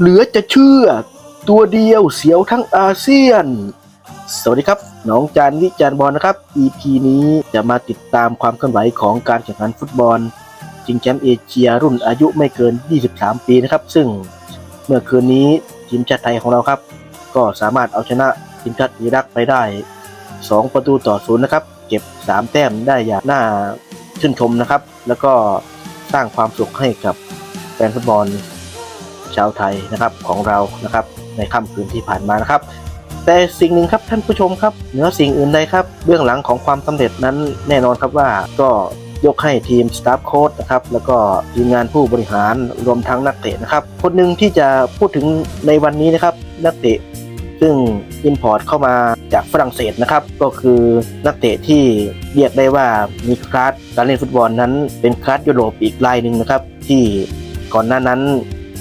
เหลือจะเชื่อ ตัวเดียวเสียวทั้งอาเซียน สวัสดีครับ น้องจานวิจารบอลนะครับ EP นี้จะมาติดตามความเคลื่อนไหวของการแข่งขันฟุตบอลชิงแชมป์เอเชียรุ่นอายุไม่เกิน 23 ปีนะครับ ซึ่งเมื่อคืนนี้ทีมชาติไทยของเราครับ ก็สามารถเอาชนะทีมชาติอิรักไปได้ 2 ประตูต่อศูนย์นะครับ เก็บ 3 แต้มได้อย่างน่าชื่นชมนะครับ แล้วก็สร้างความสุขให้กับแฟนฟุตบอล ชาวไทยนะครับของเรานะครับ ในค่ำคืนที่ผ่านมานะครับ แต่สิ่งหนึ่งครับท่านผู้ชมครับเหนือสิ่งอื่นใดครับ เบื้องหลังของความสำเร็จนั้นแน่นอนครับว่าก็ยกให้ทีมสตาฟโค้ดนะครับแล้วก็ทีมงานผู้บริหารรวมทั้งนักเตะนะครับ คนหนึ่งที่จะพูดถึงในวันนี้นะครับนักเตะซึ่งอินพอร์ตเข้ามาจากฝรั่งเศสนะครับ ก็คือนักเตะที่เรียกได้ว่ามีคลาสการเล่นฟุตบอลนั้นเป็นคลาสยุโรปอีกรายหนึ่งนะครับ ที่ก่อนหน้านั้น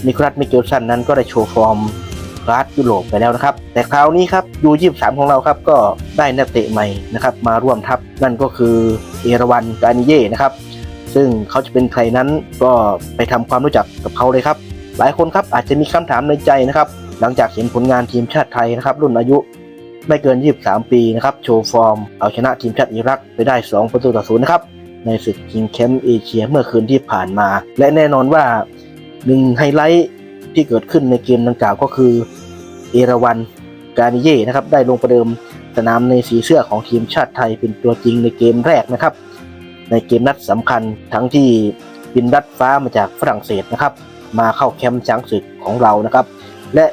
นิโคลัสมิเกลสันนั้นก็ได้โชว์ฟอร์มคลาสยุโรปไปแล้วนะครับ แต่คราวนี้ครับยูยี่สามของเราครับก็ได้นักเตะใหม่นะครับมาร่วมทัพนั่นก็คือเอราวันกานิเย่นะครับซึ่งเขาจะเป็นใครนั้นก็ไปทำความรู้จักกับเขาเลยครับ หลายคนครับอาจจะมีคำถามในใจนะครับหลังจากเห็นผลงานทีมชาติไทยนะครับรุ่นอายุไม่เกิน 23 ปีนะครับโชว์ฟอร์ม เอาชนะทีมชาติอิรักไปได้ 2 ประตูต่อศูนย์นะครับในศึกคิงแคมป์เอเชียเมื่อคืนที่ผ่านมา และแน่นอนว่า หนึ่งไฮไลท์ที่เกิดขึ้นในเกมดังกล่าวก็คือเอราวันกานิเย่นะครับได้ลงประเดิมสนามในสีเสื้อของทีมชาติไทยเป็นตัวจริงในเกมแรกนะครับ ในเกมนัดสำคัญทั้งที่บินรัดฟ้ามาจากฝรั่งเศสนะครับ มาเข้าแคมป์ช้างศึกของเรานะครับ และ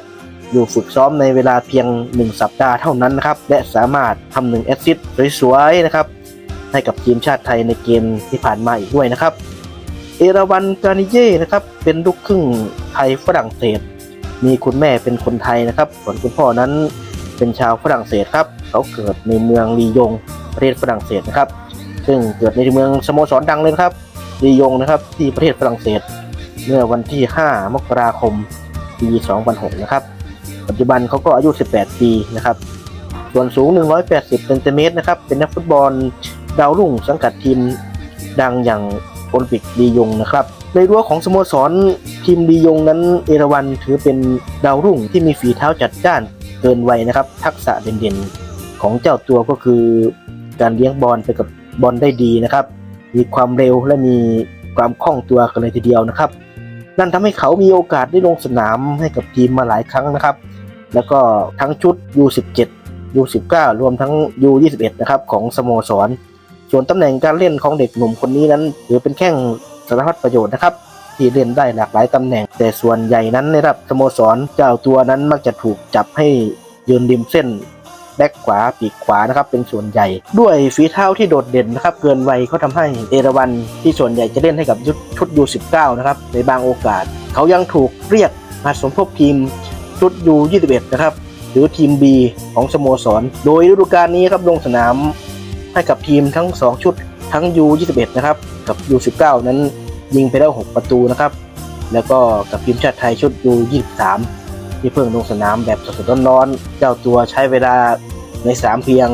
อยู่ฝึกซ้อมในเวลาเพียง 1 สัปดาห์เท่านั้นนะครับ และสามารถทำหนึ่งแอสซิสต์สวยๆนะครับ ให้กับทีมชาติไทยในเกมที่ผ่านมาอีกด้วยนะครับ เอราวันกานิเย่นะครับเป็นลูกครึ่งไทยฝรั่งเศส มีคุณแม่เป็นคนไทยนะครับ ส่วนคุณพ่อนั้นเป็นชาวฝรั่งเศสครับ เขาเกิดในเมืองลียงประเทศฝรั่งเศสนะครับ ซึ่งเกิดในเมืองสโมสรดังเลยนะครับลียงนะครับที่ประเทศฝรั่งเศส เมื่อวันที่ 5 มกราคมปี 2006 นะครับ ปัจจุบันเขาก็อายุ 18 ปีนะครับ ส่วนสูง 180เซนติเมตรนะครับ เป็นนักฟุตบอลดาวรุ่งสังกัดทีมดังอย่าง โอลิมปิกลียงนะครับในรั้วของสโมสรทีมลียงนั้นเอราวันถือเป็นดาวรุ่งที่มีฝีเท้าจัดจ้านเกินวัยนะครับ ทักษะเด่นๆ ของเจ้าตัวก็คือการเลี้ยงบอลไปกับบอลได้ดีนะครับ มีความเร็วและมีความคล่องตัวกันเลยทีเดียวนะครับ นั่นทำให้เขามีโอกาสได้ลงสนามให้กับทีมมาหลายครั้งนะครับ แล้วก็ทั้งชุด U17 U19 รวมทั้ง U21 นะครับของสโมสร ส่วนตำแหน่งการเล่นของเด็กหนุ่มคนนี้นั้นถือเป็นแข้งสารพัดประโยชน์นะครับที่เล่นได้หลากหลายตำแหน่ง แต่ส่วนใหญ่นั้นในระดับสโมสรเจ้าตัวนั้นมักจะถูกจับให้ยืนริมเส้นแบ็กขวาปีกขวานะครับเป็นส่วนใหญ่ ด้วยฝีเท้าที่โดดเด่นนะครับเกินวัยเขาทำให้เอราวันที่ส่วนใหญ่จะเล่นให้กับชุดชุด U19 นะครับในบางโอกาส เขายังถูกเรียกมาสมทบทีมชุด U21 นะครับหรือทีม B ของสโมสร โดยฤดูกาลนี้ครับลงสนาม ให้กับทีมทั้ง 2 ชุดทั้ง U21 นะครับกับ U19 นั้นยิงไปแล้ว 6 ประตูนะครับ แล้วก็กับทีมชาติไทยชุด U23 ที่เพิ่งลงสนามแบบสดๆร้อนๆเจ้าตัวใช้เวลาใน 3 เพียง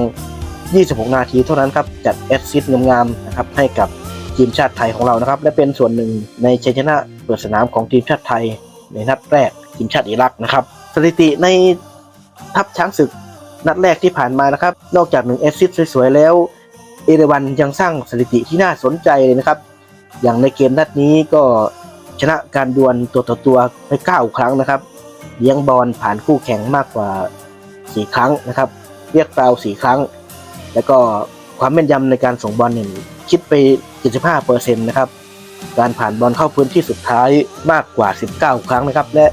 26 นาทีเท่านั้นครับ จัดแอสซิสต์งามๆนะครับให้กับทีมชาติไทยของเรานะครับ และเป็นส่วนหนึ่งในชัยชนะเปิดสนามของทีมชาติไทยในนัดแรกทีมชาติอิรักนะครับ สถิติในทัพช้างศึก นัดแรกที่ผ่านมานะครับ นอกจากหนึ่งแอสซิสต์สวยๆแล้ว เอเรวันยังสร้างสถิติที่น่าสนใจเลยนะครับ อย่างในเกมนัดนี้ก็ชนะการดวลตัวต่อตัวไป9ครั้งนะครับเลี้ยงบอลผ่านคู่แข่งมากกว่า 4 ครั้งนะครับ เรียกฟาวล์4ครั้ง แล้วก็ความแม่นยำในการส่งบอลเนี่ยคิดไป 75%นะครับการผ่านบอลเข้าพื้นที่สุดท้ายมากกว่า 19 ครั้งนะครับ และ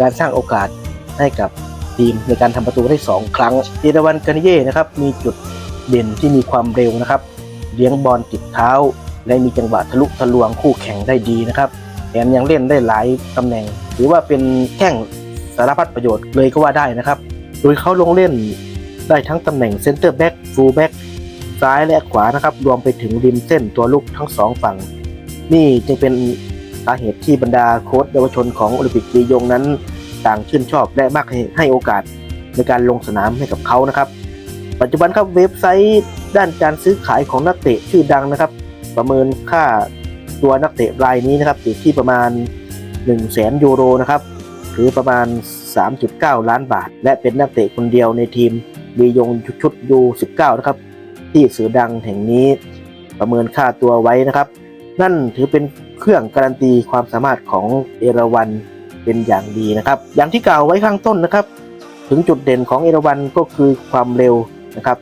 การสร้างโอกาสให้กับ ทีมในการทำประตูได้ 2 ครั้งเอราวันกานิเย่นะครับมีจุดเด่นที่มีความเร็วนะครับ เลี้ยงบอลติดเท้า และมีจังหวะทะลุทะลวงคู่แข่งได้ดีนะครับแถมยังเล่นได้หลายตำแหน่ง หรือว่าเป็นแข้งสารพัดประโยชน์เลยก็ว่าได้นะครับ โดยเขาลงเล่นได้ทั้งตำแหน่งเซนเตอร์แบ็กฟูลแบ็กซ้ายและขวานะครับ รวมไปถึงริมเส้นตัวลุกทั้งสองฝั่ง นี่จึงเป็นสาเหตุที่บรรดาโค้ชเยาวชนของโอลิมปิกลียงนั้น ต่างชื่นชอบ และมักให้ใหโอกาสในการลงสนามให้กับเขานะครับ ปัจจุบันครับเว็บไซต์ด้านการซื้อขายของนักเตะชื่อดังนะครับ ประเมินค่าตัวนักเตะรายนี้นะครับอยู่ที่ประมาณ 1 0 0 0 0แสนยูโรนะครับหรือประมาณ 3.9 ล้านบาท และเป็นนักเตะคนเดียวในทีมบียงชุดยู19นะครับ ที่สื่อดังแห่งนี้ประเมินค่าตัวไว้นะครับ นั่นถือเป็นเครื่องการันตีความสามารถของเอราวัน เป็นอย่างดีนะครับ อย่างที่กล่าวไว้ข้างต้นนะครับ ถึงจุดเด่นของเอราวันก็คือความเร็วนะครับ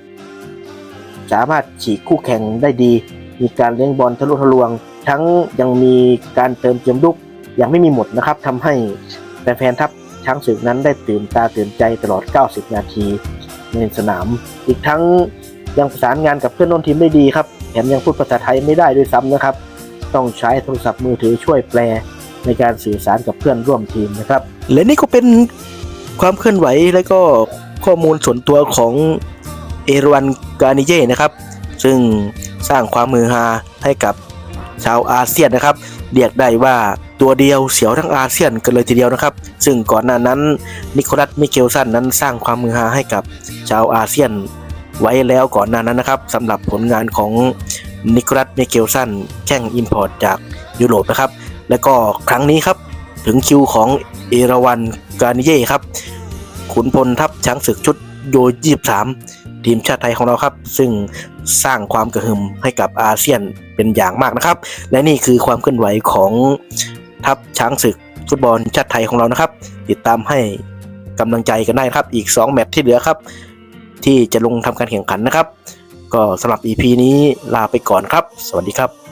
สามารถฉีกคู่แข่งได้ดี มีการเลี้ยงบอลทะลุทะลวง ทั้งยังมีการเติมเกมลุกย่างไม่มีหมดนะครับทำให้แฟนๆทัพช้างศึกนั้นได้ตื่นตาตื่นใจตลอด 90 นาทีในสนาม อีกทั้งยังประสานงานกับเพื่อนร่วมทีมได้ดีครับแถมยังพูดภาษาไทยไม่ได้ด้วยซ้ำนะครับ ต้องใช้โทรศัพท์มือถือช่วยแปล ในการสื่อสารกับเพื่อนร่วมทีมนะครับ และนี่ก็เป็นความเคลื่อนไหวและก็ข้อมูลส่วนตัวของเอรวันกานิเย่นะครับ ซึ่งสร้างความมือฮาให้กับชาวอาเซียนนะครับ เรียกได้ว่าตัวเดียวเสียวทั้งอาเซียนกันเลยทีเดียวนะครับ ซึ่งก่อนหน้านั้นนิโคลัสมิเคลสันนั้นสร้างความมือฮาให้กับชาวอาเซียนไว้แล้วก่อนหน้านั้นนะครับสำหรับผลงานของนิโคลัสมิเคลสันแข่งอินพอร์ตจากยุโรปนะครับ และก็ครั้งนี้ครับถึงคิวของเอราวันกานิเย่ครับ ขุนพลทัพช้างศึกชุดโย23ทีมชาติไทยของเราครับ ซึ่งสร้างความกระหึ่มให้กับอาเซียนเป็นอย่างมากนะครับ และนี่คือความเคลื่อนไหวของทัพช้างศึกฟุตบอลชาติไทยของเรานะครับ ติดตามให้กำลังใจกันได้ครับ อีก 2 แมตช์ที่เหลือครับ ที่จะลงทำการแข่งขันนะครับ ก็สำหรับ EP นี้ลาไปก่อนครับ สวัสดีครับ